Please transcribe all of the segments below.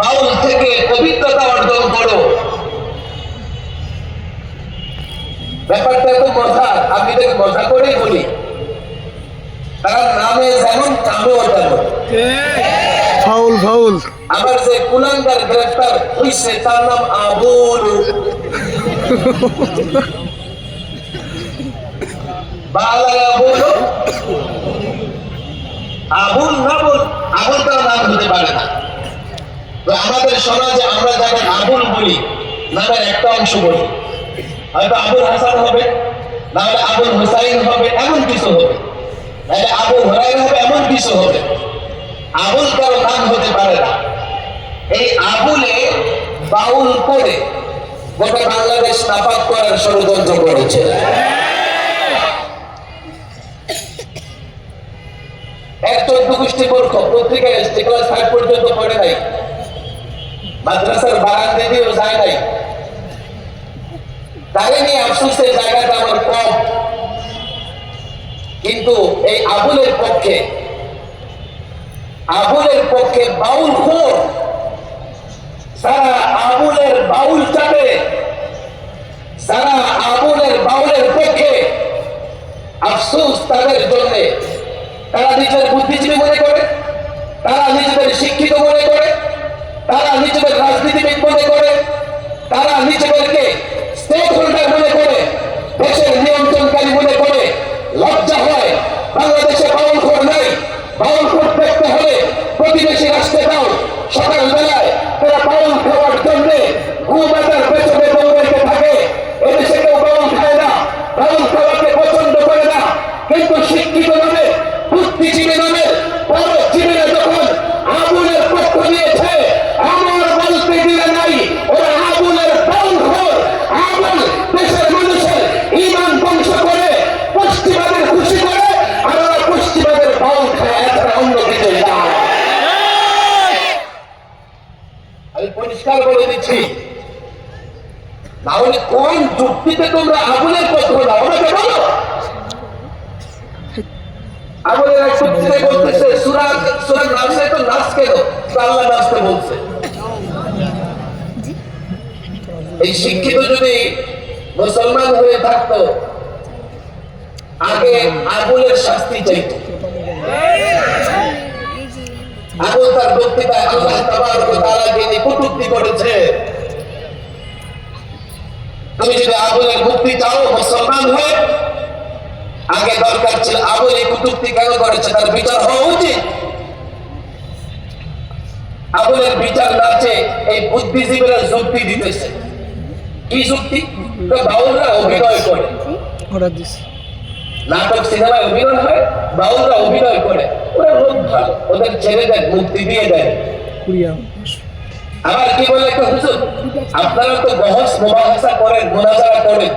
বাউল থেকে পবিত্রতা অর্জন করো। ব্যাপারটা তো মজা আমি তাকে মজা করেই বলি তার নামে যেমন তেমন। Foul foul. আমার যে কুলাঙ্গার গ্রেফতার হইছে তার নাম আবুল। বালায় আবুল আবুল না বল আবুল তার নাম হতে পারে না। আমাদের সমাজে আমরা যাদের আবুল বলি নামের একটা অংশ বলি। হয়তো আবুল হাসান হবে নাহলে আবুল হুসাইন হবে, এমন কিছু হবে। নাহলে আবুল হরাইন হবে, এমন কিছু হবে। আবুল কারও নাম হতে পারে না। এই আবুলে বাউল করে গোটা বাংলাদেশ নাপাক করার ষড়যন্ত্র করেছে। এক চোদ্দ গোষ্ঠী মূর্খ পত্রিকায় এসছে ক্লাস ফাইভ পর্যন্ত পড়ে নাই। মাদ্রাসার বাগান দিয়েও যায় নাই। তারে নিয়ে আফসোসের জায়গাটা আমার কম। কিন্তু এই আবুলের পক্ষে আবুলের পক্ষে বাউল খোর সারা আবুলের বাউল চাপে সারা আবুলের বাউলের পক্ষে, আফসোস তাদের জন্য। তারা নিজের বুদ্ধিজীবী মনে করে, তারা নিজেদের শিক্ষিত মনে করে তারা নিজেদের রাজনীতিবিদ মনে করে তারা নিজেদেরকে স্টেক হোল্ডার মনে করে, দেশের নিয়ন্ত্রণকারী মনে করে, লজ্জা হয়, বাংলাদেশে বাউল খোর নাই, বাউল খোর দেখতে হলে প্রতিবেশী রাষ্ট্রে দাও সকালবেলায় তারা বাউল খাওয়ার জন্য ঘুমাতার পেছনে দৌড়াইতে থাকে এদেশে কেউ বাউল খায় না বাউল খাওয়াকে পছন্দ করে না কিন্তু শিক্ষিত নামে বুদ্ধিজীবী নামে বড় জীবনে যখন আগুনের পক্ষ নিয়েছে আমার বলতে দিলে নাই ওরা আগুনের বাউল ঘর আগুন দেশের মানুষের ইমান ধ্বংস করে পশ্চিমাদের খুশি করে আর ওরা পশ্চিমাদের বাউল খায় এছাড়া অন্য কিছু না আমি পরিষ্কার বলে দিচ্ছি। তাহলে কোন যুক্তিতে তোমরা আগুনের পক্ষ দাও? আমাকে বলো। আগুনের এক পত্রিকায় বলতেছে সুরা সুরা নাচে তো নাচ কেন? আল্লাহ নাচতে বলছে। এই শিক্ষিত যদি মুসলমান হয়ে থাকতো, আগে আগুনের শাস্তি চাইতো। আগুন তার বক্তৃতায় আল্লাহ তাবারক ওয়া তাআলাকে নিয়ে কটূক্তি করেছে। তুমি যদি আগুনের মুক্তি চাও মুসলমান হয়ে আগে দরকার ছিল আবুল এই কুতুক্তি কেন করেছে তার বিচার হওয়া উচিত। আবুলের বিচার নাচে এই বুদ্ধিজীবীরা যুক্তি দিতেছে। কি যুক্তি? বাউলরা অভিনয় করে। নাটক সিনেমায় অভিনয় হয় বাউলরা অভিনয় ওরা লোক ভালো। ওদের ছেলেদের মুক্তি দিয়ে দেয় আবার কি বলে একটা হুজুর? আপনারা তো বহস মোবাহাসা করেন মোনাজারা করেন।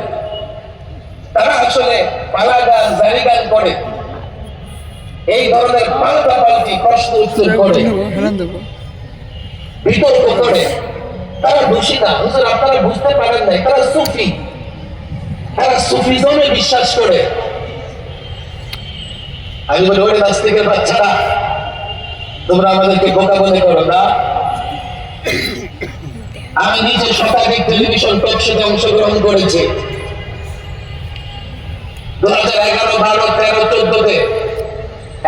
তারা আসলে পালা গান জারি গান করে। এই ধরনের পাল্টা পাল্টি প্রশ্ন উত্তর করে। বিতর্ক করে। তারা দোষী না। হুজুর আপনারা বুঝতে পারেন নাই। তারা সুফি। তারা সুফিজমে বিশ্বাস করে। আমি বলি, ওরে নাস্তিকের বাচ্চারা তোমরা আমাদেরকে বোকা মনে করো না। আমি নিজে শতাধিক টেলিভিশন টক শোতে অংশগ্রহণ করেছি। দু হাজার এগারো, বারো, তেরো, চোদ্দতে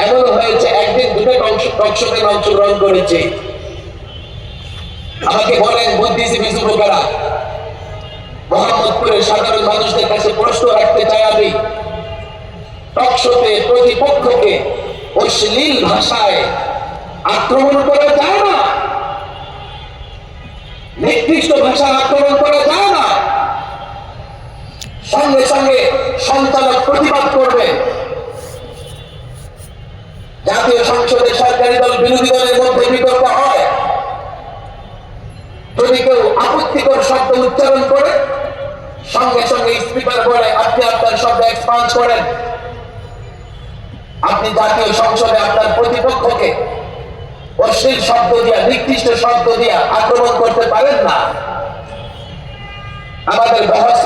এমন হয়েছে, একদিন দুটো টক শোতে অংশগ্রহণ করেছি। আমাকে বলেন, বুদ্ধিজীবী যুবকেরা, মোহাম্মদপুরের সাধারণ মানুষদের কাছে প্রশ্ন রাখতে চাই আমি। টকশোতে প্রতিপক্ষকে অশ্লীল ভাষায় আক্রমণ করা যায় না। নির্দিষ্ট ভাষায় আক্রমণ করা যায় না। সঙ্গে সঙ্গে সঞ্চালক প্রতিবাদ করবে। জাতীয় সংসদে সরকারি দল বিরোধী দলের মধ্যে বিতর্ক হয়। যদি কেউ আপত্তিকর শব্দ উচ্চারণ করে, সঙ্গে সঙ্গে স্পিকার বলে আপনি আপনার শব্দ এক্সপান্স করেন। আপনি জাতীয় সংসদে আপনার প্রতিপক্ষকে অশ্লীল শব্দ দিয়া, নির্দিষ্ট শব্দ দিয়া আক্রমণ করতে পারেন না। আমাদের বহস